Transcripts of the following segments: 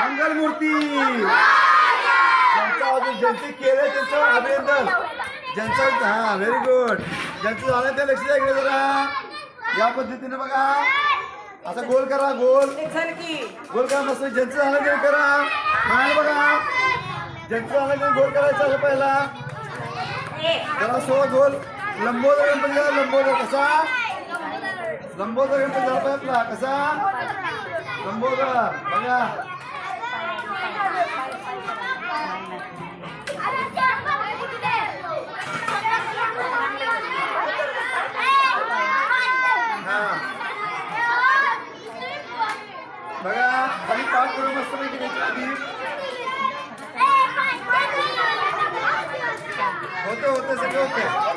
मंगलमूर्ती. ज्यांचं अजून ज्यांचे केले त्यांचं अभिनंदन. ज्यांचं हा व्हेरी गुड ज्यांचं झालं ते लक्ष द्या इकडे जरा. या पद्धतीने बघा. असं गोल करा गोल. गोल करा मस्त. ज्यांचं झालं ते करा. मान बघा. ज्यांचं झालं ते गोल करायचं असं पहिला. जरा सो गोल. लंबोदर गणपती झाला, लंबोदर कसा? लंबोदर गणपती झाला आपला कसा? लंबोदर बघा. बघा खाली पाच करून मस्त पैकी त्याच्या आधी. होतं होतं सगळं होतं.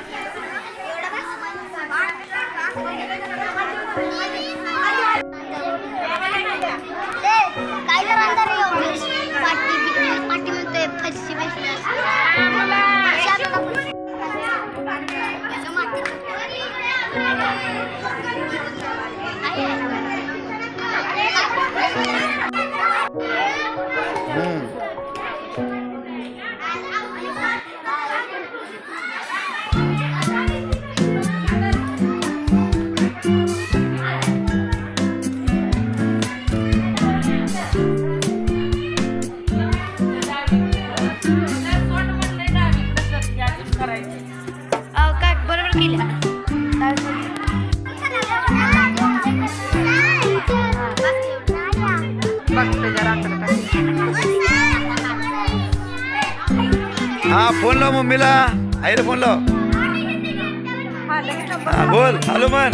काय काय बरोबर केलं. हा फोन लाव मम्मीला आईला फोन लाव. हा बोल. हॅलो मन.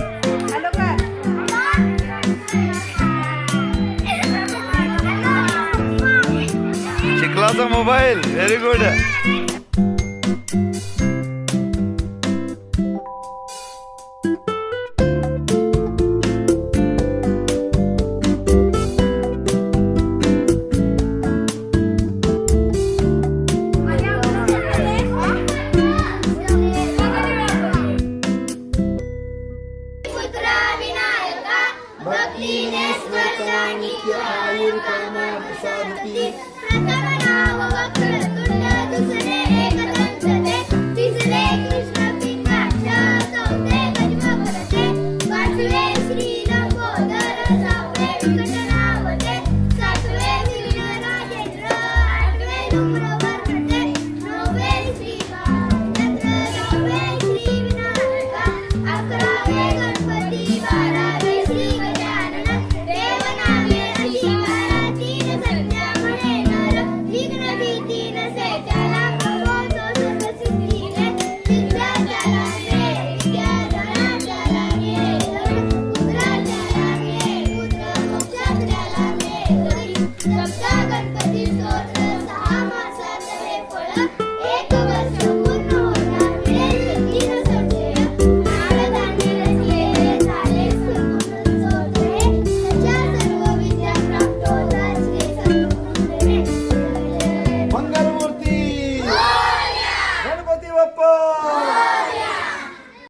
शिकलाचा mobile. Very good But leanness will turn if your Subscribe.